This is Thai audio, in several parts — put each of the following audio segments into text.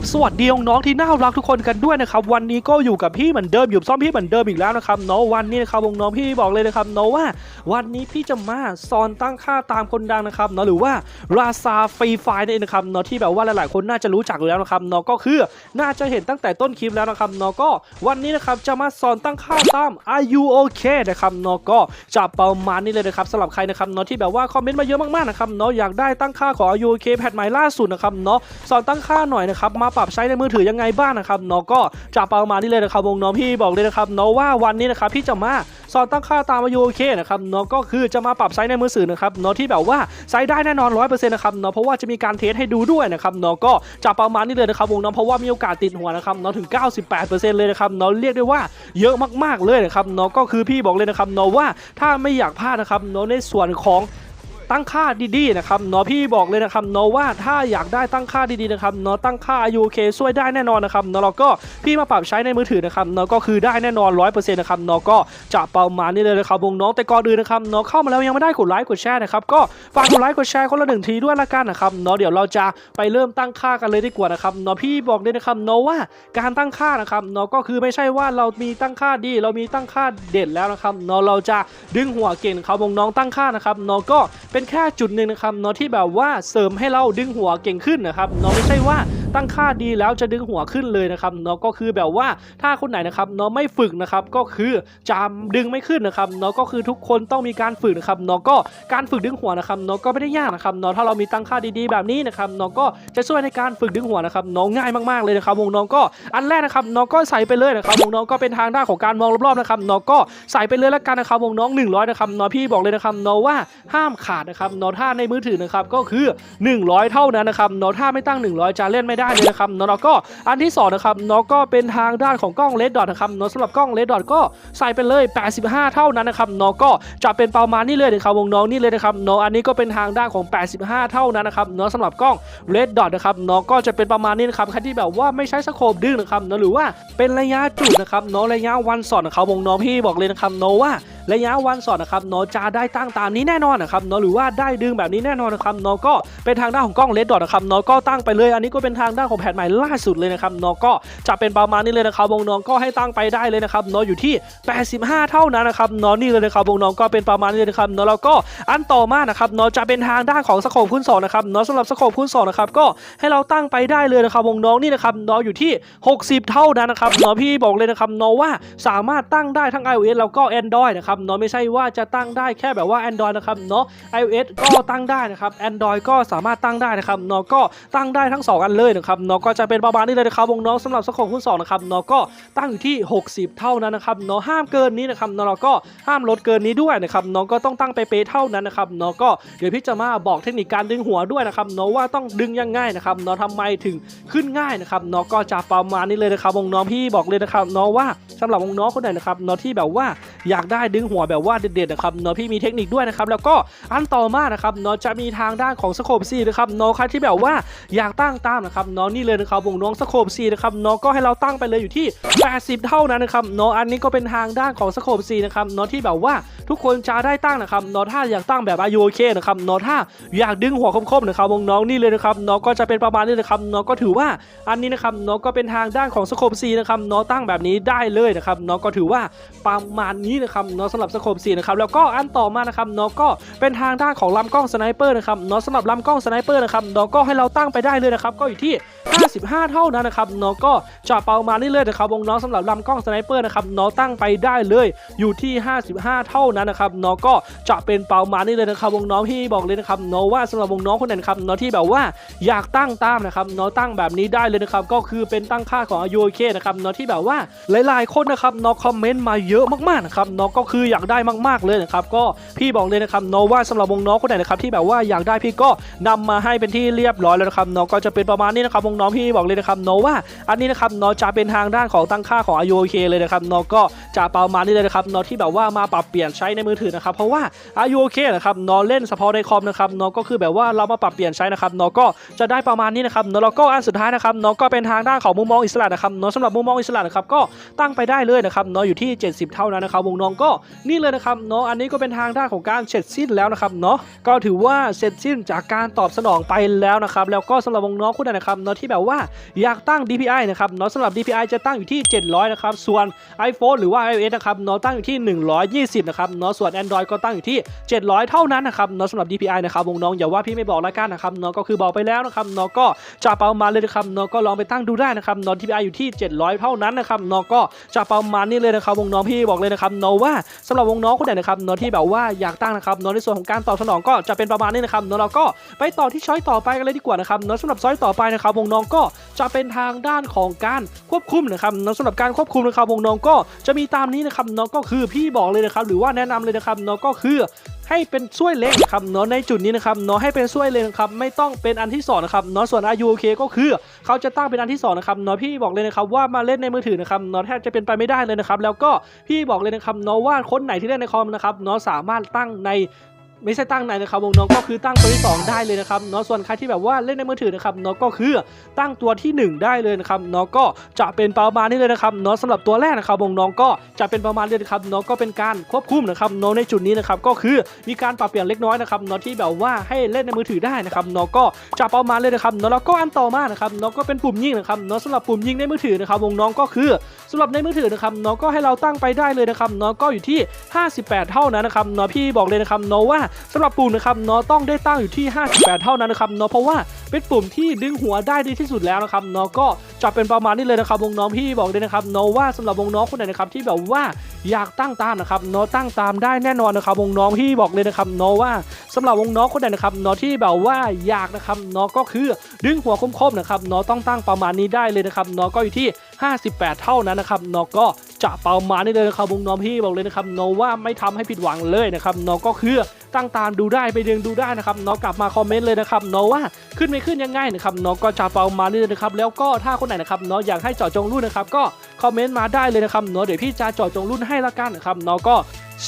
บสวัสดีน้องๆที่น่ารักทุกคนกันด้วยนะครับวันนี้ก็อยู่กับพี่เหมือนเดิมอยู่ซ่อมพี่เหมือนเดิมอีกแล้วนะครับเนาะวันนี้นะครับน้องๆพี่บอกเลยนะครับเนาะว่า วันนี้พี่จะมาสอนตั้งค่าตามคนดังนะครับเนาะหรือว่าราซาฟรีไฟนั่นเองนะครับเนาะที่แบบว่าหลายๆ คนน่าจะรู้จักอยู่แล้วนะครับเนาะก็คือน่าจะเห็นตั้งแต่ต้นคลิปแล้วนะครับเนาะก็วันนี้นะครับจะมาสอนตั้งค่าตาม Are you okay นะครับเนาะก็จะประมาณนี้เลยนะครับสำหรับใครนะครับเนาะที่แบบว่าคอมเมนต์มาเยอะมากๆนะครับเนาะอยากได้ตั้งค่าของ Are you okay แพทใหม่ล่าสุดนะครับเนาะสอนตั้งค่าหน่อยนะครับมาปรับใช้ในมือถือยังไงบ้างนะครับเนาะก็จะประมาณนี้เลยนะครับวงน้องพี่บอกเลยนะครับเนาะว่าวันนี้นะครับพี่จะมาสอนตั้งค่าตาม Are you okay นะครับเนาะก็คือจะมาปรับใช้ในมือถือนะครับเนาะที่แบบว่าใช้ได้แน่นอน100%นะครับเนาะเพราะว่าจะมีการเทสให้ดูด้วยนะครับเนาะก็จะประมาณนี้เลยนะครับวงน้องเพราะว่ามีโอกาสติดหัวนะครับเนาะถึง 98%เลยนะครับเนาะเรียกได้ว่าเยอะมากๆเลยนะครับเนาะก็คือพี่บอกเลยนะครับเนาะว่าถ้าไม่อยากพลาดนะครับเนาะในส่วนของ ตั้งค่าดีๆนะครับเนาะพี่บอกเลยนะครับเนาะว่าถ้าอยากได้ตั้งค่าดีๆนะครับเนาะตั้งค่า UK ช่วยได้แน่นอนนะครับเนาะแล้วก็พี่มาปรับใช้ในมือถือนะครับเนาะก็คือได้แน่นอน 100%นะครับเนาะก็จะประมาณนี้เลยนะครับวงน้องแต่ก่อนอื่นนะครับเนาะเข้ามาแล้วยังไม่ได้กดไลค์กดแชร์นะครับก็ฝากกดไลค์กดแชร์คนละหนึ่งทีด้วยละกันนะครับเนาะเดี๋ยวเราจะไปเริ่มตั้งค่ากันเลยดีกว่านะครับเนาะพี่บอกเลยนะครับเนาะว่าการตั้งค่านะครับเนาะก็คือไม่ใช่ว่าเรามีตั้งค่าดี เรามีตั้งค่าเด็ดแล้วนะครับเนาะเราจะดึงหัวเก่งครับวงน้องตั้งค่านะครับเนาะก็เป็นแค่จุดหนึ่งนะครับเนาะที่แบบว่าเสริมให้เราดึงหัวเก่งขึ้นนะครับเนาะไม่ใช่ว่า ตั้งค่าดีแล้วจะดึงหัวขึ้นเลยนะครับเนาะก็คือแบบว่าถ้าคนไหนนะครับเนาะไม่ฝึกนะครับก็คือจะดึงไม่ขึ้นนะครับเนาะก็คือทุกคนต้องมีการฝึกนะครับเนาะก็การฝึกดึงหัวนะครับเนาะก็ไม่ได้ยากนะครับเนาะถ้าเรามีตั้งค่าดีๆแบบนี้นะครับเนาะก็จะช่วยในการฝึกดึงหัวนะครับเนาะง่ายมากๆเลยนะครับวงน้องก็อันแรกนะครับเนาะก็ใส่ไปเลยนะครับวงน้องก็เป็นทางด้านของการมองรอบๆนะครับเนาะก็ใส่ไปเลยแล้วกันนะครับวงน้อง 100นะครับเนาะพี่บอกเลยนะครับเนาะว่าห้ามขาดนะครับเนาะถ้าในมือถือนะครับก็คือ 100 เท่านั้นนะครับเนาะถ้าไม่ตั้ง 100จะเล่นไม่ได้เลยนะครับเนาะก็อันที่สองนะครับเนาะก็เป็นทางด้านของกล้องเลดดอทนะครับเนาะสำหรับกล้องเลดดอทก็ใส่ไปเลย 85 เท่านั้นนะครับเนาะก็จะเป็นประมาณนี้เลยนะครับวงน้องนี่เลยนะครับเนาะอันนี้ก็เป็นทางด้านของ 85 เท่านั้นนะครับเนาะสำหรับกล้องเลดดอทนะครับเนาะก็จะเป็นประมาณนี้นะครับใครที่แบบว่าไม่ใช้สโคปดึงนะครับเนาะหรือว่าเป็นระยะจุดนะครับเนาะระยะวันสอนนะครับวงน้องพี่บอกเลยนะครับเนาะว่าระยะวันสอนนะครับเนาะจะได้ตั้งตามนี้แน่นอนนะครับเนาะหรือว่าได้ดึงแบบนี้แน่นอนนะครับเนาะก็เป็นทางด้านของกล้องเลดดอทนะครับเนาะก็ตั้งไปเลย อันนี้ก็เป็นทางด้านของแผนใหม่ล่าสุดเลยนะครับเนาะก็จะเป็นประมาณนี้เลยนะครับวงน้องก็ให้ตั้งไปได้เลยนะครับเนาะอยู่ที่ 85 เท่านั้นนะครับเนาะนี่เลยนะครับวงน้องก็เป็นประมาณนี้เลยนะครับเนาะแล้วก็อันต่อมานะครับเนาะจะเป็นทางด้านของสโคปคูณสอนะครับเนาะสำหรับสโคปคูณสอนะครับก็ให้เราตั้งไปได้เลยนะครับวงน้องนี่นะครับเนาะอยู่ที่ 60 เท่านั้นนะครับเนาะพี่บอกเลยนะครับเนาะว่าสามารถตั้งได้ทั้ง iOS แล้วก็ Android นะครับเนาะไม่ใช่ว่าจะตั้งได้แค่แบบว่า Android นะครับเนาะ iOS ก็ตั้งได้นะครับ Android ก็สามารถตั้งได้นะครับเนาะก็ตั้งได้ทั้ง 2 อันเลยนะครับเนาะก็จะเป็นประมาณนี้เลยนะครับวงน้องสำหรับสโคปคูณ2นะครับเนาะก็ตั้งอยู่ที่ 60 เท่านั้นนะครับเนาะห้ามเกินนี้นะครับเนาะก็ห้ามลดเกินนี้ด้วยนะครับเนาะก็ต้องตั้งไปเป๊ะเท่านั้นนะครับเนาะก็เดี๋ยวพี่จะมาบอกเทคนิคการดึงหัวด้วยนะครับเนาะว่าต้องดึงยังไงนะครับเนาะทำไมถึงขึ้นง่ายนะครับเนาะก็จะประมาณนี้เลยนะครับวงน้องพี่บอกเลยนะครับเนาะว่าสำหรับวงน้องคนไหนนะครับเนาะที่แบบว่าอยากได้ดึงหัวแบบว่าเด็ดๆนะครับเนาะพี่มีเทคนิคด้วยนะครับแล้วก็อันต่อมานะครับเนาะจะมีทางด้านของสโคปซีนะครับเนาะใครที่แบบว่าอยากตั้งตามนะครับเนาะนี่เลยนะครับวงน้องสโคปซีนะครับเนาะก็ให้เราตั้งไปเลยอยู่ที่ 80 เท่านั้นนะครับเนาะอันนี้ก็เป็นทางด้านของสโคปซีนะครับเนาะที่แบบว่าทุกคนจะได้ตั้งนะครับเนาะถ้าอยากตั้งแบบอายุโอเคนะครับเนาะถ้าอยากดึงหัวคมๆนะครับวงน้องนี่เลยนะครับเนาะก็จะเป็นประมาณนี้นะครับเนาะก็ถือว่าอันนี้นะครับเนาะก็เป็นทางด้านของสโคปซีนะครับเนาะตั้งแบบนี้ได้เลยนะครับเนาะก็ถือว่าประมาณนี้นะครับเนาะสำหรับสโคปซีนะครับแล้วก็อันต่อมานะครับเนาะก็เป็นทางด้านของลำกล้องสไนเปอร์นะครับเนาะสำหรับลำกล้องสไนเปอร์นะครับเนาะก็ให้เราตั้งไปได้เลยนะครับก็อยู่ที่55 เท่านั้นนะครับเนาะก็จะประมาณนี้เลยนะครับวงน้องสำหรับลำกล้องสไนเปอร์นะครับเนาะตั้งไปได้เลยอยู่ที่ 55 เท่านั้นนะครับเนาะก็จะเป็นเประมาณนี้เลยนะครับวงน้องที่บอกเลยนะครับเนาะว่าสำหรับวงน้องคนไหนนะครับเนาะที่แบบว่าอยากตั้งตามนะครับเนาะตั้งแบบนี้ได้เลยนะครับก็คือเป็นตั้งค่าของอายุโอเคนะครับเนาะที่แบบว่าหลายๆคนนะครับเนาะคอมเมนต์มาเยอะมากๆนะครับเนาะก็คืออยากได้มากๆเลยนะครับก็พี่บอกเลยนะครับเนาะว่าสำหรับวงน้องคนไหนนะครับที่แบบว่าอยากได้พี่ก็นำมาให้เป็นที่เรียบร้อยแล้วนะครับเนาะก็จะเป็นประมาณนี้นะครับวงน้องพี่บอกเลยนะครับเนาะว่าอันนี้นะครับเนาะจะเป็นทางด้านของตั้งค่าของ i o k เลยนะครับเนาะก็จะประมาณนี้เลยนะครับเนาะที่แบบว่ามาปรับเปลี่ยนใช้ในมือถือนะครับเพราะว่า i o k นะครับเนาะเล่นเฉพาะในคอมนะครับเนาะก็คือแบบว่าเรามาปรับเปลี่ยนใช้นะครับเนาะก็จะได้ประมาณนี้นะครับเนาะแล้วก็อันสุดท้ายนะครับเนาะก็เป็นทางด้านของมุมมองอิสระนะครับเนาะสำหรับมุมมองอิสระนะครับก็ตั้งไปได้เลยนะครับเนาะอยู่ที่ 70 เท่านั้นนะครับวงน้องก็นี่เลยนะครับเนาะอันนี้ก็เป็นทางด้านของการเสร็จสิ้นแล้วนะครับเนาะก็ถือว่าเสร็จสิ้นจากการตอบสนองไปแล้วนะครับแล้วก็สำหรับวงน้องคุณนะครับเนาะที่แบบว่าว่าอยากตั้ง DPI นะครับเนาะสำหรับ DPI จะตั้งอยู่ที่ 700 นะครับ ส่วน iPhone หรือว่า iOS นะครับนาะตั้งอยู่ที่ 120 นะครับเนาะส่วน Android ก็ตั้งอยู่ที่ 700 เท่านั้นนะครับเนาะสำหรับ DPI นะครับวงน้องอย่าว่าพี่ไม่บอกละกันนะครับเนาะก็คือบอกไปแล้วนะครับเนาะก็จะประมาณเลยนะครับเนาะก็ลองไปตั้งดูได้นะครับเนาะ DPI อยู่ที่ 700 เท่านั้นนะครับเนาะก็จะประมาณนี้เลยนะครับวงน้องพี่บอกเลยนะครับเนาะว่าสำหรับวงน้องคนไหนนะครับเนาะที่แบบว่าอยากตั้งนะครับเนาะในส่วนของการตอบสนองก็จะเป็นประมาณนี้นะครับนาะเราก็ไปต่อที่ช้อยต่อไปกันเลยดีกว่านะครับนาะสำหรับช้อยต่อไปนะครับวงน้องก็จะเป็นทางด้านของการควบคุมนะครับสำหรับการควบคุมนะครับวงน้องก็จะมีตามนี้นะครับเนาะก็คือพี่บอกเลยนะครับหรือว่าแนะนำเลยนะครับเนาะก็คือให้เป็นช่วยเล็กนะครับเนาะในจุดนี้นะครับเนาะให้เป็นช่วยเล็กนะครับไม่ต้องเป็นอันที่สองนะครับเนาะส่วน RUOK ก็คือ เขาจะตั้งเป็นอันที่สองนะครับเนาะพี่บอกเลยนะครับว่ามาเล่นในมือถือนะครับเนาะแทบจะเป็นไปไม่ได้เลยนะครับแล้วก็พี่บอกเลยนะครับเนาะว่าคนไหนที่เล่นในคอมนะครับเนาะสามารถตั้งใน ไม่ใช่ตั้งในนะครับวงน้องก็คือตั้งตัวที่ 2 ได้เลยนะครับเนาะส่วนใครที่แบบว่าเล่นในมือถือนะครับเนาะก็คือตั้งตัวที่ 1 ได้เลยนะครับเนาะก็จะเป็นประมาณนี้เลยนะครับเนาะสำหรับตัวแรกนะครับวงน้องก็จะเป็นประมาณนี้นะครับเนาะก็เป็นการควบคุมนะครับเนาะในจุดนี้นะครับก็คือมีการปรับเปลี่ยนเล็กน้อยนะครับเนาะที่แบบว่าให้เล่นในมือถือได้นะครับเนาะก็จะประมาณเลยนะครับเนาะแล้วก็อันต่อมานะครับเนาะก็เป็นปุ่มยิงนะครับเนาะสำหรับปุ่มยิงในมือถือนะครับวงน้องก็คือ สำหรับในมือถือนะครับเนาะก็ให้เราตั้งไปได้เลยนะครับเนาะก็อยู่ที่ 58 เท่านั้นนะครับเนาะพี่บอกเลยนะครับเนาะว่าสำหรับปุ่มนะครับเนาะต้องได้ตั้งอยู่ที่ 58 เท่านั้นนะครับเนาะเพราะว่า เป็นปุ่มที่ดึงหัวได้ดีที่สุดแล้วนะครับเนาะก็จะเป็นประมาณนี้เลยนะครับวงน้องพี่บอกเลยนะครับเนาะว่าสำหรับวงน้องคนไหนนะครับที่แบบว่าอยากตั้งตามนะครับเนาะตั้งตามได้แน่นอนนะครับวงน้องพี่บอกเลยนะครับเนาะว่าสำหรับวงน้องคนไหนนะครับเนาะที่แบบว่าอยากนะครับเนาะก็คือดึงหัวคมๆนะครับเนาะต้องตั้งประมาณนี้ได้เลยนะครับเนาะก็อยู่ที่ 58 เท่านั้นนะครับเนาะก็จะประมาณนี้เลยนะครับวงน้องพี่บอกเลยนะครับเนาะว่าไม่ทำให้ผิดหวังเลยนะครับเนาะก็คือ ตั้งตามดูได้ไปเดึงดูได้นะครับน้องกลับมาคอมเมนต์เลยนะครับน้องว่าขึ้นไม่ขึ้นยังไงนะครับน้องก็จะประมาณนี้เลยนะครับแล้วก็ถ้าคนไหนนะครับน้องอยากให้เจาะจงรุ่นนะครับก็คอมเมนต์มาได้เลยนะครับน้องเดี๋ยวพี่จะเจาะจงรุ่นให้ละกันนะครับน้องก็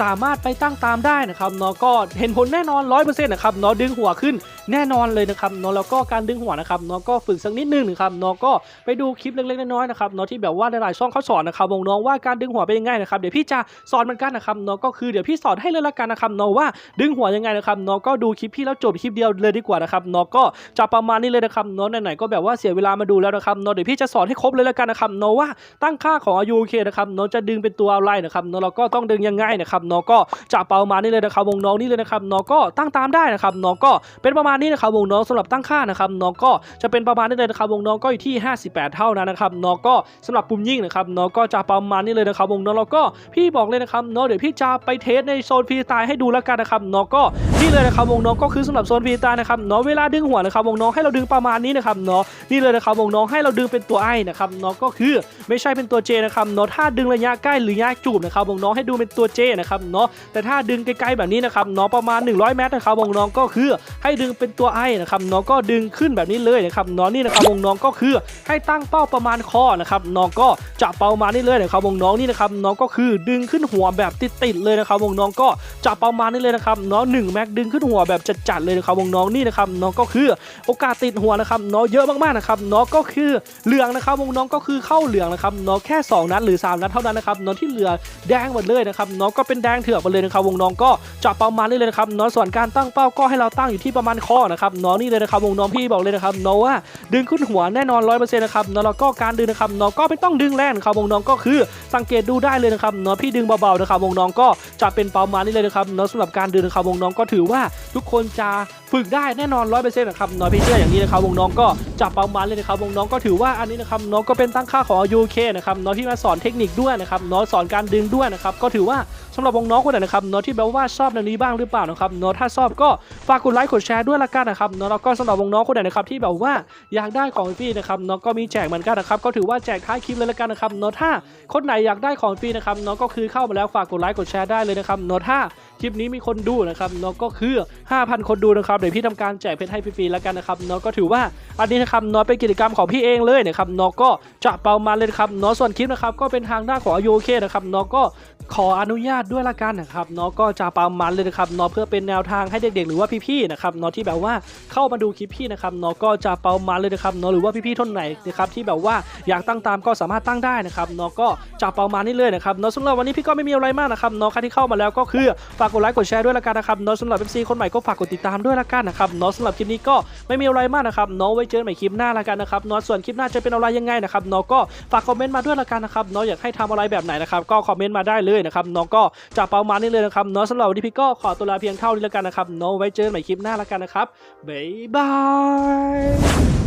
สามารถไปตั้งตามได้นะครับเนาะก็เห็นผลแน่นอน 100%นะครับเนาะดึงหัวขึ้นแน่นอนเลยนะครับเนาะแล้วก็การดึงหัวนะครับเนาะก็ฝึกสักนิดนึงนะครับเนาะก็ไปดูคลิปเล็กๆน้อยๆนะครับเนาะที่แบบว่าหลายๆช่องเขาสอนนะครับวงน้องว่าการดึงหัวเป็นยังไงนะครับเดี๋ยวพี่จะสอนเหมือนกันนะครับเนาะก็คือเดี๋ยวพี่สอนให้เลยละกันนะครับเนาะว่าดึงหัวยังไงนะครับเนาะก็ดูคลิปพี่แล้วจบคลิปเดียวเลยดีกว่านะครับเนาะก็จะประมาณนี้เลยนะครับเนาะไหนๆก็แบบว่าเสียเวลามาดูแล้วนะครับเนาะเดี๋ยวพี่จะสอนให้ครบเลยละกันนะครับเนาะว่าตั้งค่าของ RUK นะครับเนาะจะดึงเป็นตัวอะไรนะครับเนาะเราก็ต้องดึงยังไงนะครับเนาะก็จะประมาณนี้เลยนะครับวงน้องนี่เลยนะครับนาะก็ตั้งตามได้นะครับนาะก็เป็นประมาณนี้นะครับวงน้องสำหรับตั้งค่านะครับนาะก็จะเป็นประมาณนี้เลยนะครับวงน้องก็อยู่ที่ 58 เท่านั้นนะครับนาะก็สำหรับปุ่มยิงนะครับนาะก็จะประมาณนี้เลยนะครับวงน้องแล้วก็พี่บอกเลยนะครับนาะเดี๋ยวพี่จะไปเทสในโซนฟรีสไตล์ให้ดูแล้วกันนะครับนาะก็นี่เลยนะครับวงน้องก็คือสำหรับโซนฟรีสไตล์นะครับนาะเวลาดึงหัวนะครับวงน้องให้เราดึงประมาณนี้นะครับนาะนี่เลยนะครับวงน้องให้เราดึงเป็นตัวไอ้นะครับนาะก็คือไม่ใช่เป็นตัวเจนะครับนาะถ้าดึงระยะใกล้หรือยะจูบนะครับวงน้องให้ดูเป็นตัวเจนะครับเนาะแต่ถ้าดึงไกลๆแบบนี้นะครับเนาะประมาณ 100 เมตรนะครับวงน้องก็คือให้ดึงเป็นตัวไอนะครับเนาะก็ดึงขึ้นแบบนี้เลยนะครับเนาะนี่นะครับวงน้องก็คือให้ตั้งเป้าประมาณคอนะครับเนาะก็จะเป้ามานี่เลยนะครับวงน้องนี่นะครับเนาะก็คือดึงขึ้นหัวแบบติดๆเลยนะครับวงน้องก็จะเประมานี้เลยนะครับเนาะหนึ่งแม็กดึงขึ้นหัวแบบจัดๆเลยนะครับวงน้องนี่นะครับเนาะก็คือโอกาสติดหัวนะครับเนาะเยอะมากๆนะครับเนาะก็คือเหลืองนะครับวงน้องก็คือเข้าเหลืองนะครับเนาะแค่ 2 นัดหรือ 3 นัดเท่านั้นนะครับเนาะที่เหลือแดงหมดเลยนะครับเนาะก็เป็นแดงเถื่อกหมดเลยนะครับวงน้องก็จะประมาณนี้เลยนะครับเนาะส่วนการตั้งเป้าก็ให้เราตั้งอยู่ที่ประมาณคอนะครับเนาะนี่เลยนะครับวงน้องพี่บอกเลยนะครับเนาะว่าดึงขึ้นหัวแน่นอน100%นต์นะครับนาะแล้วก็การดึงนะครับเนาะก็ไม่ต้องดึงแรงครับวงน้องก็คือสังเกตดูได้เลยนะครับเนาะพี่ดึงเบาๆนะครับวงน้องก็จะเป็นประมาณนี้เลยนะครับเนาะสำหรับการดึงนะครับวงน้องก็ถือว่าทุกคนจะฝึกได้แน่นอน100%นะครับเนาะพี่เชื่ออย่างนี้นะครับวงน้องก็จะประมาณเลยนะครับวงน้องก็ถือว่าอันนี้นะครับเนาะก็เป็นตั้งค่าของ UK นะครับเนาะที่มาสอนเทคนิคด้วยนะครับเนาะสอนการดึงด้วยนะครับก็ถือว่าสำหรับวงน้องคนไหนนะครับเนาะที่แบบว่าชอบแนวนี้บ้างหรือเปล่านะครับเนาะถ้าชอบก็ฝากกดไลค์กดแชร์ด้วยละกันนะครับเนาะแล้วก็สำหรับวงน้องคนไหนนะครับที่แบบว่าอยากได้ของฟรีนะครับเนาะก็มีแจกเหมือนกันนะครับก็ถือว่าแจกท้ายคลิปเลยละกันนะครับเนาะถ้าคนไหนอยากได้ของฟรีนะครับเนาะก็คือเข้ามาแล้วฝากกดไลค์กดแชร์ได้เลยนะครับเนาะถ้า คลิปนี้มีคนดูนะครับเนาะก็คือ 5,000 คนดูนะครับเดี๋ยวพี่ทำการแจกเพชรให้ฟรีๆแล้วกันนะครับเนาะก็ถือว่าอันนี้นะครับเนาะเป็นกิจกรรมของพี่เองเลยนะครับเนาะก็จะเปามาเลยนะครับเนาะส่วนคลิปนะครับก็เป็นทางด้านของ u k นะครับเนาะก็ขออนุญาตด้วยละกันนะครับเนาะก็จะประมาณเลยนะครับเนาะเพื่อเป็นแนวทางให้เด็กๆ หรือว่าพี่ๆนะครับเนาะที่แบบว่าเข้ามาดูคลิปพี่นะครับเนาะก็จะประมาณเลยนะครับเนาะหรือว่าพี่ๆท่านไหนนะครับที่แบบว่าอยากตั้งตามก็สามารถตั้งได้นะครับเนาะก็จะประมาณนี้เลยนะครับเนาะสำหรับวันนี้พี่ก็ไม่มีอะไรมากนะครับเนาะใครที่เข้ามาแล้วก็คือฝากกดไลค์กดแชร์ด้วยละกันนะครับเนาะสำหรับ MC คนใหม่ก็ฝากกดติดตามด้วยละกันนะครับเนาะสำหรับคลิปนี้ก็ไม่มีอะไรมากนะครับเนาะไว้เจอกันใหม่คลิปหน้าละกันนะครับเนาะส่วนคลิปหน้าจะเป็นอะไรยังไงนะครับเนาะก็ฝากคอมเมนต์มาด้วยละกันนะครับเนาะอยากให้ทำอะไรแบบไหนนะครับก็คอมเมนต์มาได้เลยนะครับเนาะก็จะประมาณนี้เลยนะครับเนาะสำหรับวันนี้พี่ก็ขอตัวลาเพียงเท่านี้ละกันนะครับเนาะไว้เจอกันใหม่คลิปหน้าละกันนะครับบ๊ายบาย